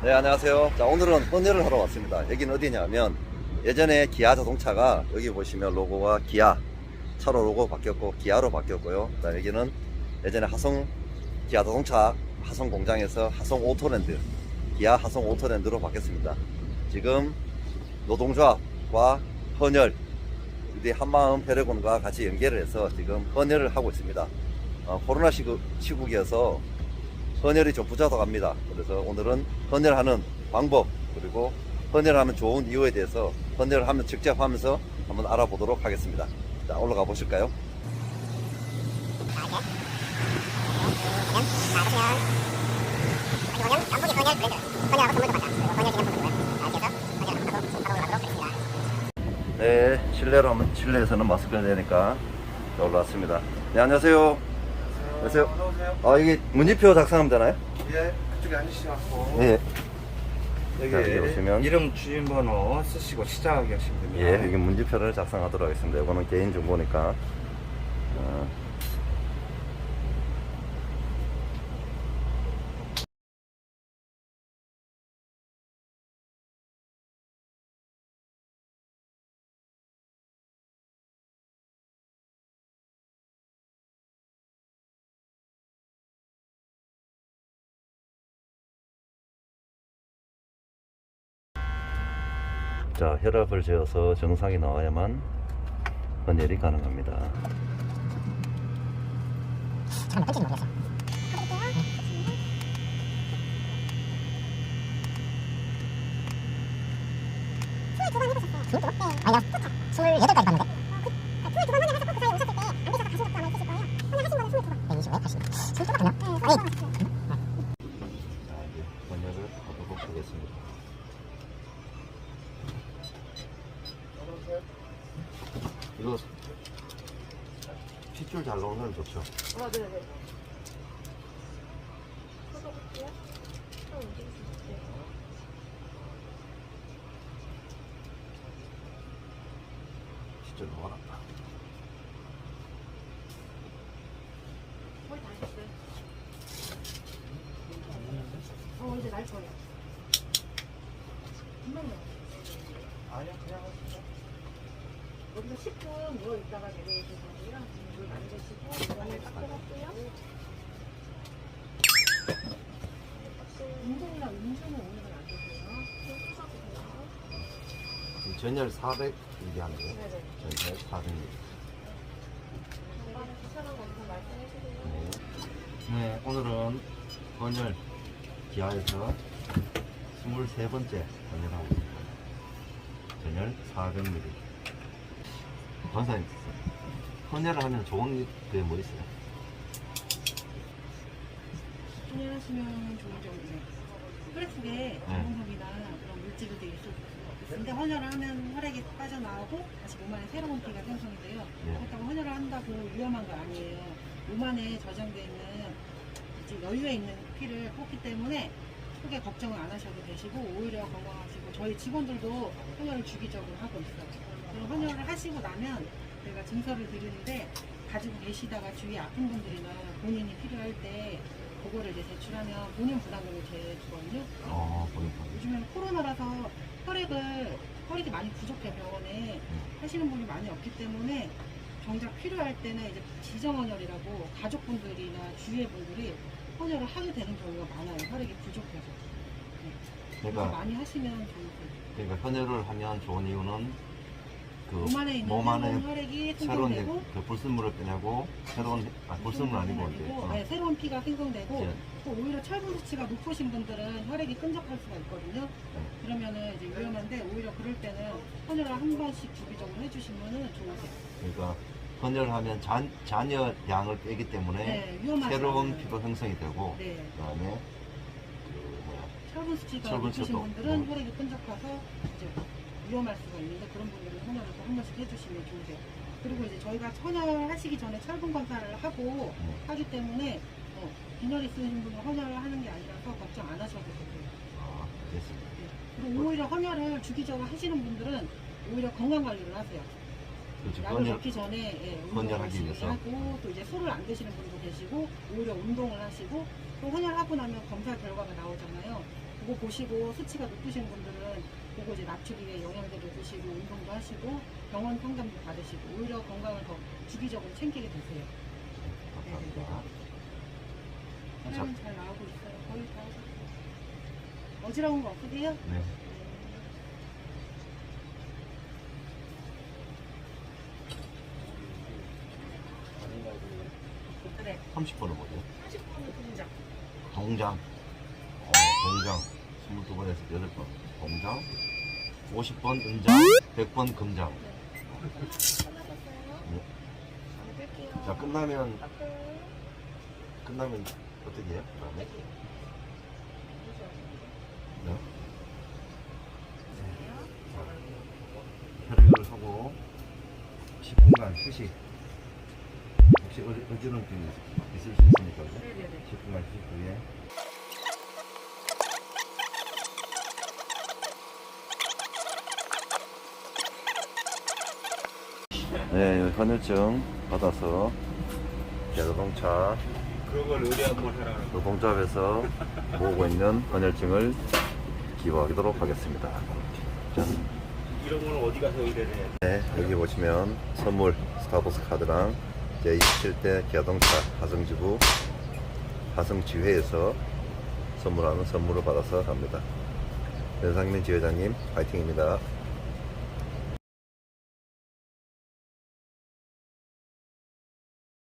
네, 안녕하세요. 자, 오늘은 헌혈을 하러 왔습니다. 여기는 어디냐면 예전에 기아 자동차가 여기 보시면 로고가 기아 차로 로고 바뀌었고 기아로 바뀌었고요. 자, 여기는 예전에 하성 기아 자동차 하성 공장에서 하성 오토랜드 기아 하성 오토랜드로 바뀌었습니다. 지금 노동조합과 헌혈 우리 한마음 혈액원과 같이 연계를 해서 지금 헌혈을 하고 있습니다. 어, 코로나 시국, 시국이어서 헌혈이 좀 부족합니다. 그래서 오늘은 헌혈하는 방법 그리고 헌혈하면 좋은 이유에 대해서 헌혈을 하면 직접 하면서 한번 알아보도록 하겠습니다. 자 올라가 보실까요? 네, 실내로 하면 실내에서는 마스크를 내니까 자, 올라왔습니다. 네, 안녕하세요. 안녕하세요. 아 이게 문지표 작성하면 되나요? 예, 그쪽에 앉으시고 네. 여기. 이름 주민번호 쓰시고 시작하게 하시면 됩니다. 예, 여기 문지표를 작성하도록 하겠습니다. 이거는 개인 정보니까. 어, 자, 혈압을 재어서 정상이 나와야만 헌혈이 가능합니다. 헌혈을 이거 핏줄 잘 나오면 좋죠. 아, 네네. 핏줄 나와놨다. 거의 다 했어요. 어, 이제 날 거예요. 금방요. 아니요, 그냥 하시죠. 여기서 10분 누워 있다가 내려오실 거고요. 물 많이 드시고, 이번에 닦아놨고요. 운동이나 음주는 오늘은 안 되세요. 전열 400 얘기하는 거예요. 네네. 전열 400. 추천한 거 우선 말씀해주세요. 네. 네, 오늘은 헌혈 기아에서 23번째 헌혈하고 있습니다. 전열 400ml. 권사님, 헌혈을 하면 좋은 게 뭐 있어요? 헌혈하시면 좋은 점이네. 혈액 속에 정성이나 그런 물질들이 있을 수 있는데 헌혈을 하면 혈액이 빠져나오고 다시 몸 안에 새로운 피가 생성이 돼요. 네. 그렇다고 헌혈을 한다고 위험한 거 아니에요. 몸 안에 저장돼 있는 이제 여유에 있는 피를 뽑기 때문에 크게 걱정을 안 하셔도 되시고 오히려 건강하시고 저희 직원들도 헌혈을 주기적으로 하고 있어요. 그럼 헌혈을 하시고 나면 저희가 증서를 드리는데 가지고 계시다가 주위에 아픈 분들이나 본인이 필요할 때 그거를 이제 제출하면 본인 부담금을 제주거든요. 어, 보니까. 요즘에는 코로나라서 혈액을 혈액이 많이 부족해 병원에 하시는 분이 많이 없기 때문에 정작 필요할 때는 이제 지정헌혈이라고 가족분들이나 주위의 분들이 헌혈을 하게 되는 경우가 많아요. 혈액이 부족해서. 그래서 그러니까, 많이 하시면 좋을 거예요. 그러니까 헌혈을 하면 좋은 이유는 그 몸 안에 있는 몸 안에 혈액이 새로운 생성되고 그 불순물을 빼내고 새로운 아 불순물 아니고 이제 어, 네, 새로운 피가 생성되고 예. 또 오히려 철분 수치가 높으신 분들은 혈액이 끈적할 수가 있거든요. 네. 그러면은 이제 위험한데 오히려 그럴 때는 헌혈을 한 번씩 주기적으로 해주시면은 좋으세요. 그러니까 헌혈하면 잔, 잔여 양을 빼기 때문에 네, 새로운. 피가 형성이 되고 네, 그다음에 그 뭐야 철분 수치가 철분 높으신 수치도 분들은 뭐. 혈액이 끈적해서 이제 위험할 수가 있는데 그런 분들은 헌혈을 또한 번씩 해주시면 좋으세요. 그리고 이제 저희가 헌혈 하시기 전에 철분 검사를 하고 네. 하기 때문에 어, 빈혈 있으신 분은 헌혈을 하는 게 아니라서 걱정 안 하셔도 돼요. 아, 됐습니다. 그리고 오히려 헌혈을 주기적으로 하시는 분들은 오히려 건강 관리를 하세요. 그렇죠. 약을 헌혈 먹기 전에 예, 운동을 헌혈하기 하시기 위해서. 하고 또 이제 술을 안 드시는 분도 계시고 오히려 운동을 하시고 또 헌혈하고 나면 검사 결과가 나오잖아요. 그거 보시고 수치가 높으신 분들은 그거 이제 낮추기에 영양제도 드시고 운동도 하시고 병원 상담도 받으시고 오히려 건강을 더 주기적으로 챙기게 되세요. 네 네네. 사람은 잘 나오고 있어요. 거의 다 하셨어요. 어지러운 거 없으세요? 네. 네. 30번은 뭐죠? 30분은 분장. 동장. 어, 동장. 22번에서 8번. 동장. 50번 은장, 100번 금장. 네. 자, 끝나면, 끝나면 어떻게 해요? 그 다음에? 네. 자, 혈액을 하고 10분간 휴식. 혹시 어지, 어지럼증이 있을 수 있으니까. 그죠? 네네네. 10분간 휴식 후에 네, 여기 헌혈증 받아서 자동차 그걸 의뢰 한번 해라. 노동조합에서 모으고 있는 헌혈증을 기부하도록 하겠습니다. 자, 이런 거는 어디 가서 의뢰를 해야 돼? 네, 여기 보시면 선물 스타벅스 카드랑 제27대 기아동차 하성지부 하성지회에서 선물하는 선물을 받아서 갑니다. 변상민 지회장님 파이팅입니다.